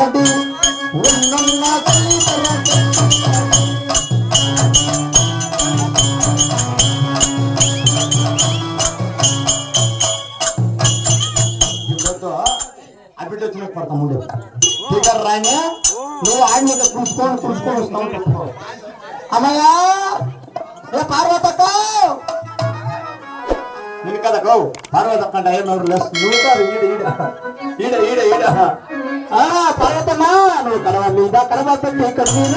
ఉన్నాడు ఉన్నున్న తల్లి రాయన నువ్వు ఆయన మీద కూర్చుకొని కూర్చుకొని వస్తావు అమ్మయ్యా ఏ పార్వతక్క? నేను కదా గౌ పార్వతక్క అంటే ఏమో నువ్వు కాదు ఈడ ఈడ. ఈడ ఈడ ఈడ. ఆ పార్వతమ్మా నువ్వు కడవ మీద కడవ పెట్టి ఇక్కడ మీద.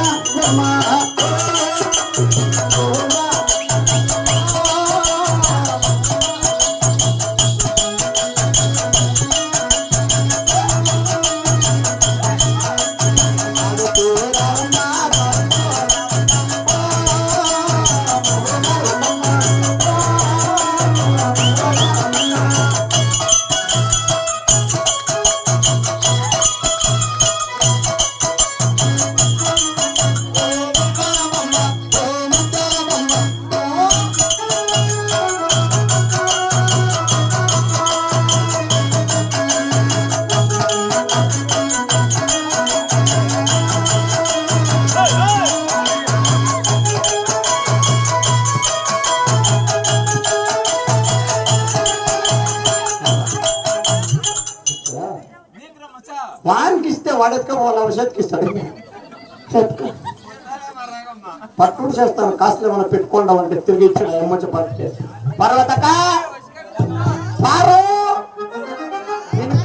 వానికి ఇస్తే వాడెత్తుక వాళ్ళ చేతికి ఇస్తాడు. చేతికి. పట్టుడు చేస్తాను కాస్త మనం పెట్టుకోండి అంటే తిరిగి ఇచ్చాడు ఎమ్మచ్చి పట్టు పర్వతక పారు నేను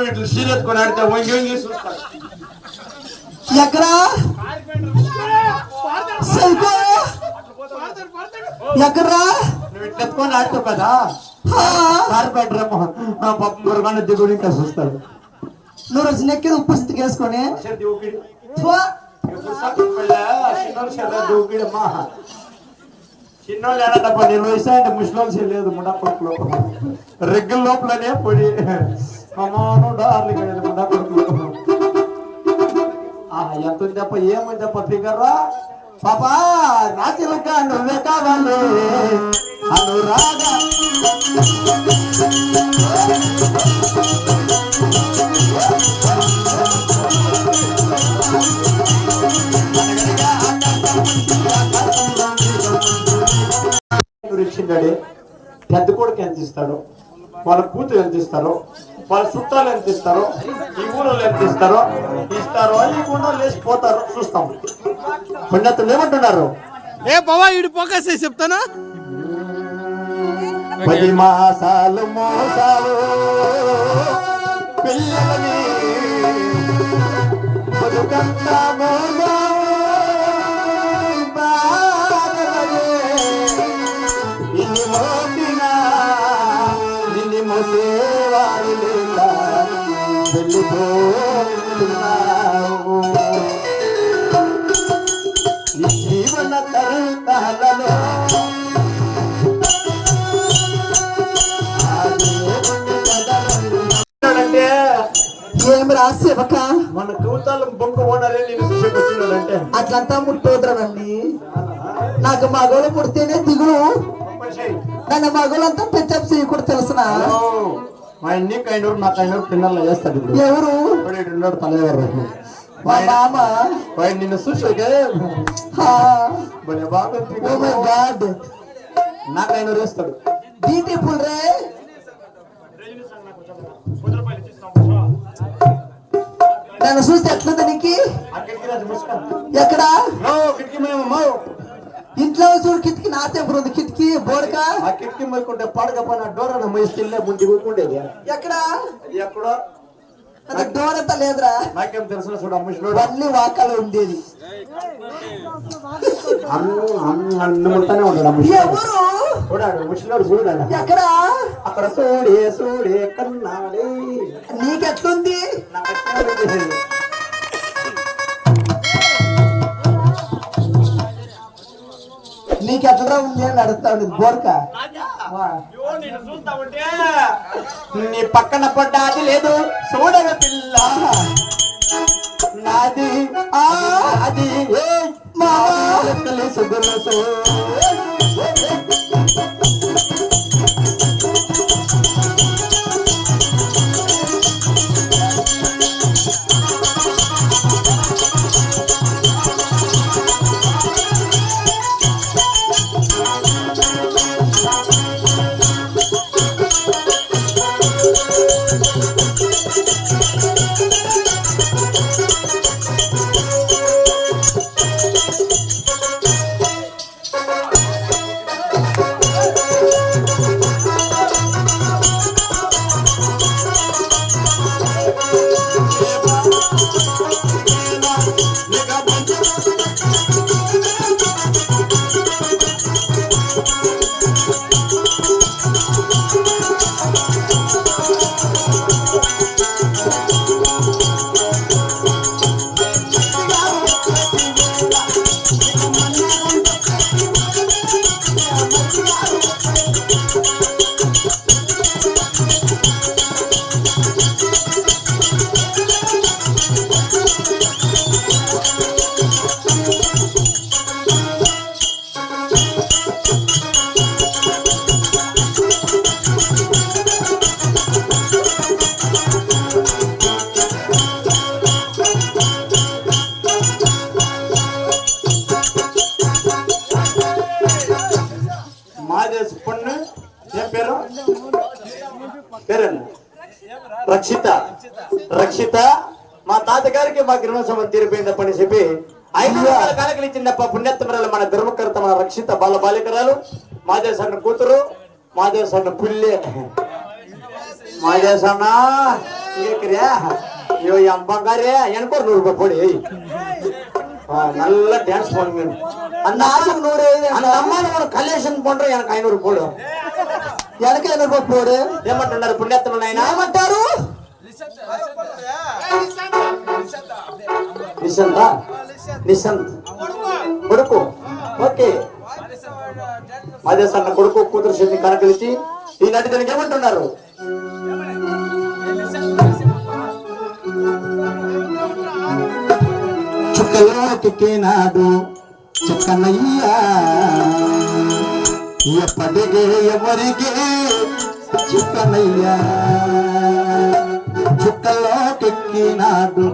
నువ్వు ఇట్లా సీరియస్కొని ఆడితే వంగి వంగి చూస్తాడు ఎక్కడా? సైకో? ఎక్కడ్రా? నువ్వు ఇట్లా ఎత్తుకొని ఆడుతావు కదా? హా, కారు పెట్టరేమో ఆ పాపం గురగానే దిగుడు ఇంకా చూస్తాడు. నువ్వు రోజు నెక్కి ఉప్పు వేసుకొని? చిన్నోళ్ళు ఏడబ్బా నేను వయసు అంటే ముసలోళ్ళు చేయలేదు ముడపట్లో రెగ్గుల లోపలనే పొడి. అమ్మాను డార్లింగ్ అనేది ముడపట్లో ఎంత ఉంది తప్ప ఏముంది తప్ప పాపా రాచిలక నువ్వే కావాలి అనురాగ ఇచ్చిండాడే పెద్ద కొడుకు ఎంత ఇస్తాడు? వాళ్ళ కూతురు ఎంత ఇస్తారో? వాళ్ళ చుట్టాలు ఎంత ఇస్తారో ఈ ఊళ్ళో ఎంత ఇస్తారో ఇస్తారో ఈ గుండె లేచిపోతారో చూస్తాం. పుణ్యతులు ఏమంటున్నారు? ఏ బావా ఈడు పోకేసే చెప్తానా? పది మాసాలు మోసాలు పిల్లలని బతుకంతా మోసాలు, వెళ్ళిపోతున్నావు ఈ జీవన శివక మన కవితాలు బొంక అట్లంతా ముట్టోద్రనండి నాకు మగోలు పుడితేనే దిగులు. నన్ను మగోలంతా టచ్అప్ చేయకూడదు తెలుసునా? మా నీకు అయినోడు నాకు అయినోడు పిల్లలు చేస్తాడు ఇప్పుడు. ఎవరు? ఉన్నాడు? తలవారు? మా మామ వాడు నిన్ను చూసాకే. మై గాడ్ నాకు అయినోడు వేస్తాడు బ్యూటిఫుల్ రే. నన్ను చూస్తే ఎట్లుంది నీకు? ఎక్కడ? నో మో ఇంట్లో చూడు కిటికీ నా తెప్పుడు ఉంది. కిటికీ బోడక ఆ కిటికీ మొక్కుంటే పడకపోయిన డోర్ అన్న మొయిస్తే ముందు దిగుకుండేది ఎక్కడ? అది ఎక్కడో? అది డోర్ అంతా లేదురా. నాకేం తెలుసు చూడ ముసలోడు వల్లి వాకాలు ఉండేది. అన్ను అన్ను అన్ను ముడతానే ఉంటాడు ఆ ముసలోడు. ఎవరు? చూడాడు ముసలోడు చూడాడు. ఎక్కడ? అక్కడ చూడే చూడే కన్నాడే నీకెట్లుంది? నాకు నీకెట్లా ఉంది అని అడుగుతా ఉండేది బోడక నీ పక్కన పడ్డాది లేదు. చూడగ పిల్ల. నాది అది తెలుసు తాతగారికి మా గిరివసమం తీరిపోయిందప్పని చెప్పి ఐదు రూపాయల కాలకలు ఇచ్చిందప్ప పుణ్యత్మరాలు మన ధర్మకర్త మన రక్షిత బాల బాలికరాలు మాదేశన్న కూతురు మాదేశన్న పుల్లె మాదేశన్న கேக்குறியா ஐயோ என் பங்காரே எனக்கு ஒரு நூறு ரூபாய் போடு ஆ, நல்லா டான்ஸ் பண்ணுங்க அந்த ஆளுக்கு நூறு அந்த அம்மா ஒரு கல்யாணம் பண்ற எனக்கு ஐநூறு போடு எனக்கு ஐநூறு ரூபாய் போடு ఏమంటున్నారు పుణ్యాత్మ నాయన ఏమంటారు నిశంత నిశంత్ కొడుకు? ఓకే. మాదేశ్ అన్న కొడుకు కూతురు శని కనకలిచి ఈ నటి దానికి ఏమంటున్నారు? చుక్కలోకి చుక్కనయ్యా ఎప్పటికే ఎవరికి చుక్కనయ్యా చుక్కల్లో నాడు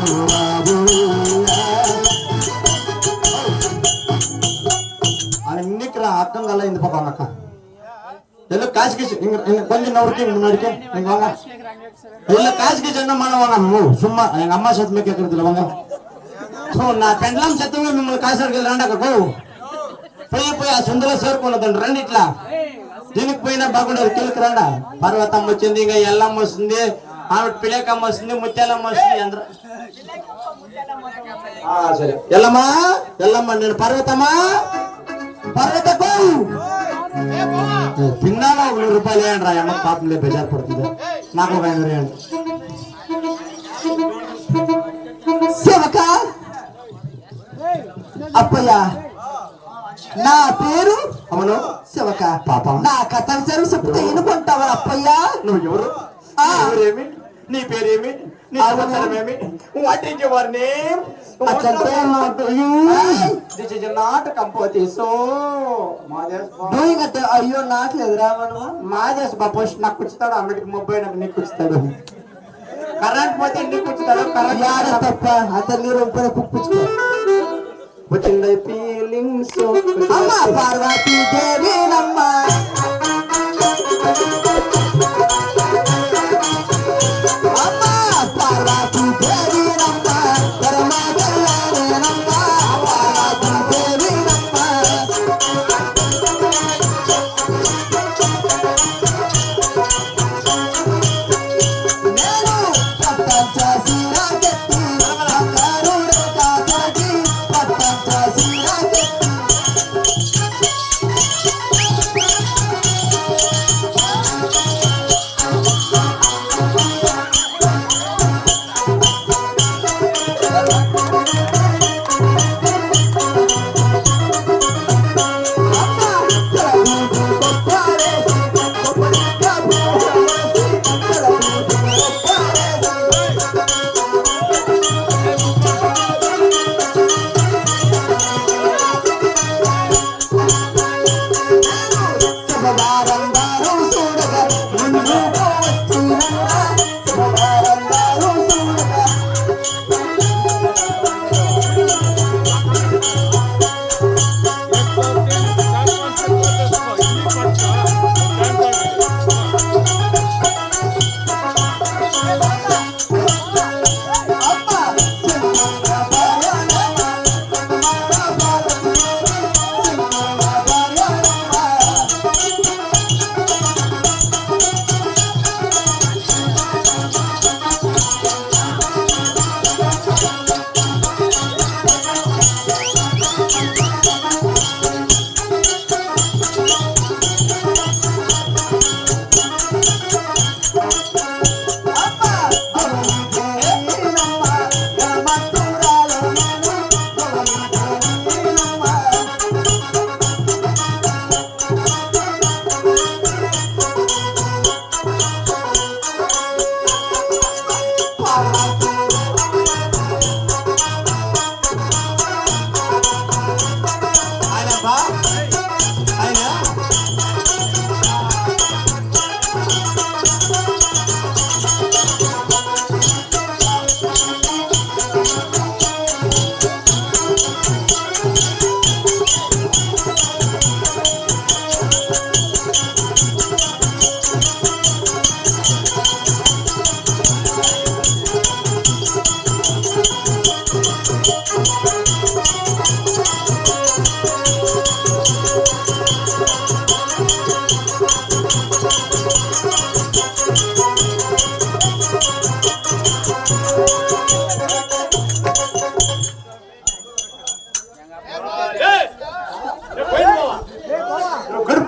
మహారాజు அன்னைக்கு அக்கம் கல்ல இந்த பக்கம் அக்கா எல்லாம் காசு கீசு இங்க இங்க கொஞ்சம் நவருக்கு முன்னாடிக்கு இங்க வாங்க இல்ல காசு கீசு என்ன பண்ண வாங்க மூ சும்மா எங்க அம்மா சத்தமே கேட்கறது இல்ல வாங்க సో నా పెండ్లం సత్యమే మిమ్మల్ని కాసారికి రండకకు పోయి పోయి ఆ సుందర సేరుకున్నదండి రండి ఇట్లా దీనికి పోయినా బాగుండదు కీలకి రండా పర్వతమ్మ వచ్చింది ఇంకా ఎల్లమ్మ వస్తుంది ఆమె పిలేకమ్మ వస్తుంది ముత్యాలమ్మ వస్తుంది అందరూ ఆ, సరే ఎల్లమ్మా ఎల్లమ్మ నేను పర్వతమ్మా పర్వతకు తిన్నావా ఒక నూరు రూపాయలు వేయండి రా అమ్మ పాపం లేదు బేజారు పడుతుంది నాకు ఒక ఐదు వేయండి సేవక అప్పయ్య నా పేరు అవును శివక పాపం నా కథలు చదువు చెప్తే ఎనుకుంటావా అప్పయ్య నువ్వు ఎవరు ఆ. నీ ఎవరేమి నీ పేరేమి? నీ. సంవత్సరమేమి what is your name this is not కంపోతి so మాదేశ్ డూయింగ్ అంటే అయ్యో నాట్లేదు రావను మాదేశ్ బాబోష్ నాకు కూర్చుతాడు అమ్మడికి ముప్పై నాకు నీకు కూర్చుతాడు కరెంట్ పోతే నీకు కూర్చుతాడు యాడ కరెంట్ తప్ప అతను నీరు ఒప్పున కుప్పించుకో వచ్చింది ఫీలింగ్స్ అమ్మ పార్వతీ దేవి నమ్మ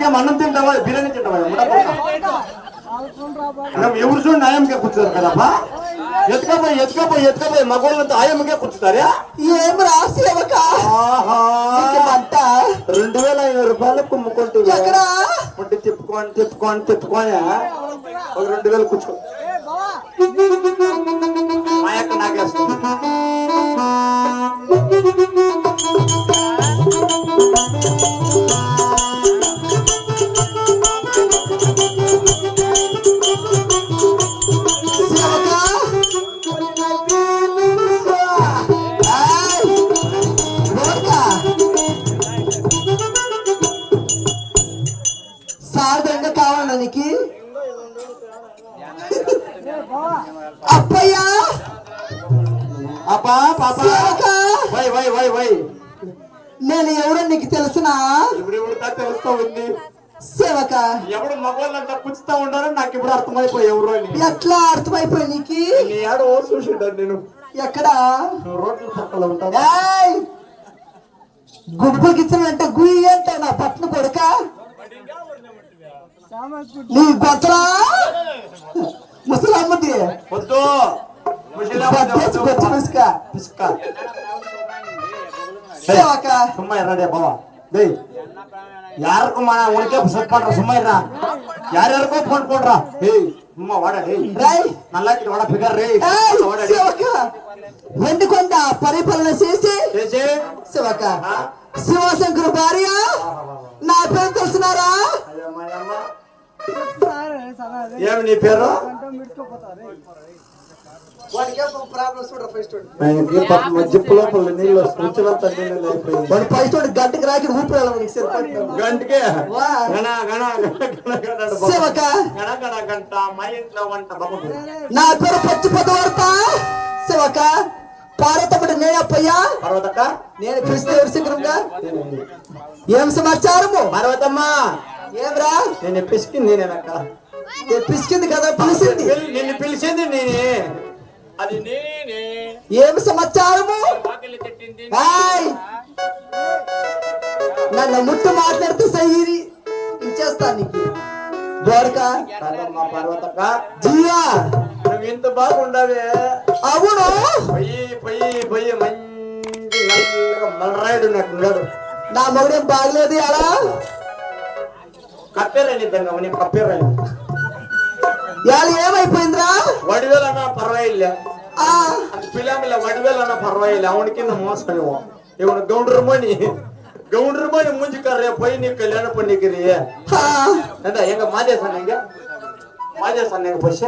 తింటావా? బిర్యానీ తింటావా? ముడపక్క మనం ఎవరు చూడండి ఆయంకే కూర్చున్నారు కదప్పా ఎత్తుకపోయి ఎత్తుకపోయి ఎత్తుకపోయి మగవాళ్ళంతా ఆయంకే కూర్చుతారా ఏం రా సేవక ఆహా. మంట రెండు వేల ఐదు రూపాయలు కుమ్ముకుంటూ ఎక్కడా? ఉంటే తిప్పుకొని తిప్పుకొని తిప్పుకొని ఒక రెండు వేలు కూర్చో. మా యొక్క నాగేస్తుంది సేవక కావాలా నీకు అప్పయ్యా అప్పా పాప. సేవక? Why why why why. నేను ఎవరో నీకు తెలుసునా? తెలుస్తా ఉంది? సేవక. ఎవడు మగవాళ్ళంతా పుచ్చుతా ఉండారో నాకు ఇప్పుడు అర్థమైపోయి ఎవరు అని. ఎట్లా అర్థమైపోయి నీకు? నీ ఆడ ఓ నేను. ఎక్కడా? రోడ్ల ఉంటాను ఏయ్! గుబ్బకిచ్చినంటే గుయ్యి అంటే నా పట్ల కొడుక? నీ గొచ్చలా ముసలమ్మది వద్దు ముసలి బట్టేసి గొచ్చ ముసుక పిసుక సేవక சும்மா இருடா பாவா டேய் யாருக்கும் மா உனக்கே செட் பண்ற சும்மா இருடா யார் யாருக்கோ போன் போடுறா டேய் சும்மா வாடா டேய் రేయ్ நல்லா இருக்கு வாடா பிகர் ரேய் ఏయ్ వాడా డేయ్ సేవక వెండికొండ పరిపాలన చేసి చేసి సేవక శివశంకర్ భార్య నా పేరు తెలుసున్నారా అయ్యమ్మ ఏమి నీ పేరు? జిప్పు లోపల నీళ్ళు రుచులంతా నీళ్ళు అయిపోయింది. వాడు గంటకి రాకి ఊపిరి నీకు సరిపడుతుంది గంటకే? వా. గణ గణ గణ గణ గణ బాబు. సేవక. గణ గణ గంట మా ఇంట్లో వంట బాబు నా పేరు పచ్చి పదవార్త. సేవక. పార్వతమ్మడి నేనప్పయ్యా. పర్వతక్క? నేను ఎవరి ఏం సమాచారము? పర్వతమ్మ. ఏమ్రా నేను పిసికి నేనేనక్క ఏ పిసికింది కదా పిలిచింది పిల్- నిన్ను పిలిచింది నేనే. అది నేనే. ఏం సమాచారము! నన్ను ముట్టు మాట్లాడితే సయ్యి ఇచ్చేస్తా నీకు. పర్వతక్క. జియా నువ్వు ఇంత బాగుండవే. అవును. పొయ్యి పొయ్యి పొయ్యి మంచి నల్లగా మలరాయుడు ఉన్నట్టున్నాడు. నా మగుడేం బాగలేదు అలా కప్పేరాని ఇద్దాం గమని కప్పేరాని. ఇవాళ ఏమైపోయిందిరా? వడివేలన్నా పర్వాయిల్ల. పిల్లమిల్ల వడివేలన్నా పర్వాయిల్ల. అవుని కింద మోసలేవు ఇవను గౌండ్రు మణి ಗೌಂಡ್ರ ಮನೆ ಮುಂಜಿ ಕರ್ರೆ ಪೈ ನೀ ಕಲ್ಯಾಣ ಪಣ್ಣಿಕ್ಕಿರಿ ಅಂತ ಹೆಂಗ ಮಾದೇಶನ್ ಹೆಂಗ ಮಾದೇಶನ್ ಹೆಂಗ ಪೈಸೆ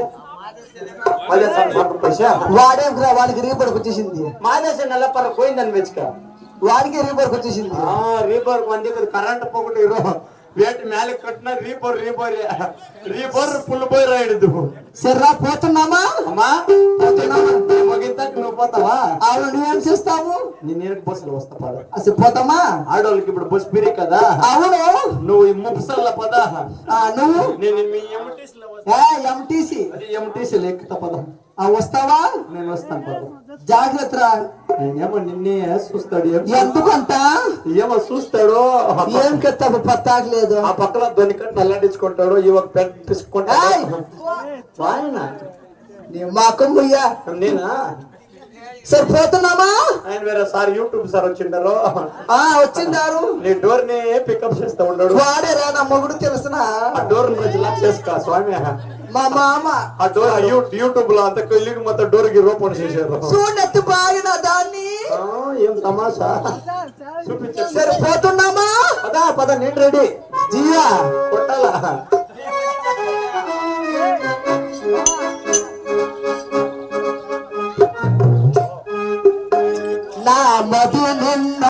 పైసా? వాడేం రా వాడికి రీపర్కి వచ్చేసింది. మాదేశన్ నెల పర పోయిందని వెచ్చుక వాడికి రీపర్కి వచ్చేసింది. రీపర్కి మంది కరెంట్ పోకుండా వేటి మేಲೆ కట్టిన రీపర్ రీపర్ రీపర్ పుల్ పోయి రాయడు సర్రా పోతున్నామా? అమ్మా పోతున్నామా? మగింత నువ్వు పోతావా? అవును నువ్వేం చేస్తావు? నేను బస్సులు వస్తా పాడు అసలు పోతామా? ఆడవాళ్ళకి ఇప్పుడు బస్ పిరి కదా. అవును. నువ్వు ఈ ముప్సల్ల పద. నువ్వు? నేను మీ ఎంటీస్? ఎంటీసీ ఎక్కుతా పద. వస్తావా? నేను వస్తాను పద. జాగ్రత్త నేనేమో నిన్నే చూస్తాడు ఎందుకంత? ఏమో చూస్తాడు ఏం కత్తావు పత్తాకలేదు ఆ పక్కన దొనికట్టు నల్లండించుకుంటాడు ఈ ఒక పెన్ ఏయ్! తీసుకుంటాడు ఆయన నీ మాకం పోయ్యా నేనా సార్ పోతున్నామా? ఆయన వేరే సార్ యూట్యూబ్ సార్ వచ్చిండారు. ఆ వచ్చిండారు. నేను డోర్ని పికప్ చేస్తా ఉండడు వాడే రా నా మొగుడు తెలిసిన? ఆ డోర్ లాక్ చేసుకో స్వామి. మా మామ. ఆ డోర్ యూట్యూబ్లో అంత ఇల్లు మొత్తం డోర్కి రూపణ చేశారు. చూడెత్తు బాగిన దాన్ని. ఏం తమాషా? చూపించారు సరే పోతున్నామా? పదా పద నేను రెడీ. జియా. కొట్టాలా? 那么的明亮。